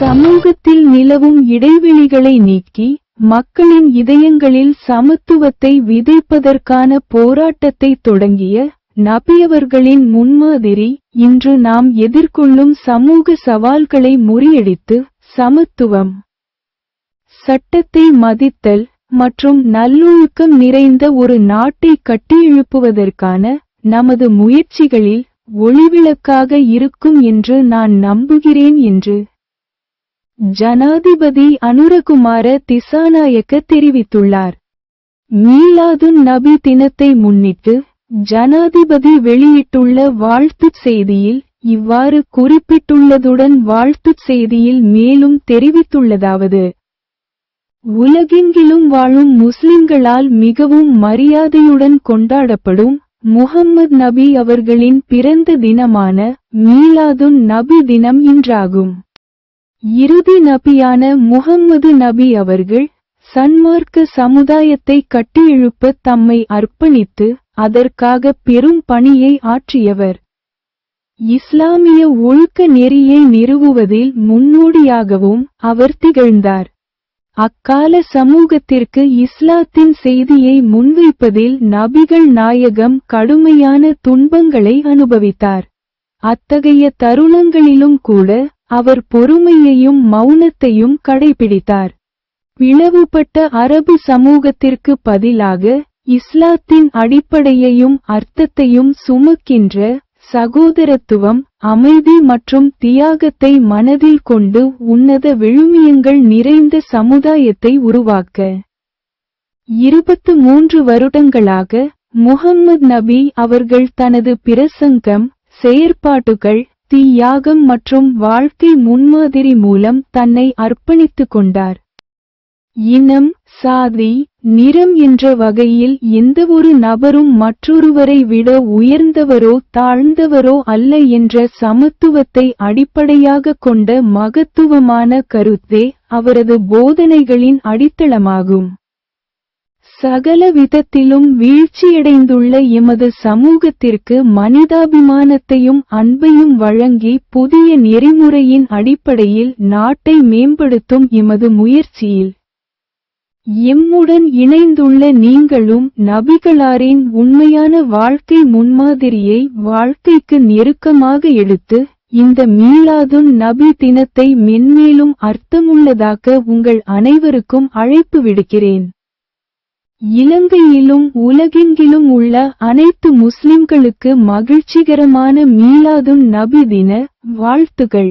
சமூகத்தில் நிலவும் இடைவெளிகளை நீக்கி மக்களின் இதயங்களில் சமத்துவத்தை விதைப்பதற்கான போராட்டத்தை தொடங்கிய நபியவர்களின் முன்மாதிரி இன்று நாம் எதிர்கொள்ளும் சமூக சவால்களை முறியடித்து சமத்துவம் சட்டத்தை மதித்தல் மற்றும் நல்லொழுக்கம் நிறைந்த ஒரு நாட்டை கட்டியெழுப்புவதற்கான நமது முயற்சிகளில் ஒளிவிளக்காக இருக்கும் என்று நான் நம்புகிறேன் என்று ஜனாதிபதி அனுரகுமார திசாநாயக்க தெரிவித்துள்ளார். மீலாதுன் நபி தினத்தை முன்னிட்டு ஜனாதிபதி வெளியிட்டுள்ள வாழ்த்துச் செய்தியில் இவ்வாறு குறிப்பிட்டுள்ளதுடன் வாழ்த்துச் செய்தியில் மேலும் தெரிவித்துள்ளதாவது. உலகெங்கிலும் வாழும் முஸ்லிம்களால் மிகவும் மரியாதையுடன் கொண்டாடப்படும் முகம்மது நபி அவர்களின் பிறந்த தினமான மீலாதுன் நபி தினம் இன்றாகும். இறுதி நபியான முஹம்மது நபி அவர்கள் சன்மார்க்க சமுதாயத்தை கட்டியெழுப்ப தம்மை அர்ப்பணித்து அதற்காக பெரும் பணியை ஆற்றியவர். இஸ்லாமிய ஒழுக்க நெறியை நிறுவுவதில் முன்னோடியாகவும் அவர் திகழ்ந்தார். அக்கால சமூகத்திற்கு இஸ்லாத்தின் செய்தியை முன்வைப்பதில் நபிகள் நாயகம் கடுமையான துன்பங்களை அனுபவித்தார். அத்தகைய தருணங்களிலும் கூட அவர் பொறுமையையும் மௌனத்தையும் கடைபிடித்தார். பிளவுபட்ட அரபு சமூகத்திற்கு பதிலாக இஸ்லாத்தின் அடிப்படையையும் அர்த்தத்தையும் சுமக்கின்ற சகோதரத்துவம் அமைதி மற்றும் தியாகத்தை மனதில் கொண்டு உன்னத விழுமியங்கள் நிறைந்த சமுதாயத்தை உருவாக்க. இருபத்து மூன்று வருடங்களாக முகம்மது நபி அவர்கள் தனது பிரசங்கம் செயற்பாட்டுகள் தியாகம் மற்றும் வாழ்க்கை முன்மாதிரி மூலம் தன்னை அர்ப்பணித்துக் கொண்டார். இனம் சாதி நிறம் என்ற வகையில் எந்தவொரு நபரும் மற்றொருவரை விட உயர்ந்தவரோ தாழ்ந்தவரோ அல்ல என்ற சமத்துவத்தை அடிப்படையாக கொண்ட மகத்துவமான கருத்தே அவரது போதனைகளின் அடித்தளமாகும். சகல விதத்திலும் வீழ்ச்சியடைந்துள்ள எமது சமூகத்திற்கு மனிதாபிமானத்தையும் அன்பையும் வழங்கி புதிய நெறிமுறையின் அடிப்படையில் நாட்டை மேம்படுத்தும் எமது முயற்சியில். எம்முடன் இணைந்துள்ள நீங்களும் நபிகளாரின் உண்மையான வாழ்க்கை முன்மாதிரியை வாழ்க்கைக்கு நெருக்கமாக எடுத்து இந்த மீளாதுன் நபி தினத்தை மென்மேலும் அர்த்தமுள்ளதாக்க உங்கள் அனைவருக்கும் அழைப்பு விடுக்கிறேன். இலங்கையிலும் உலகெங்கிலும் உள்ள அனைத்து முஸ்லிம்களுக்கு மகிழ்ச்சிகரமான மீளாதுன் நபி தின வாழ்த்துகள்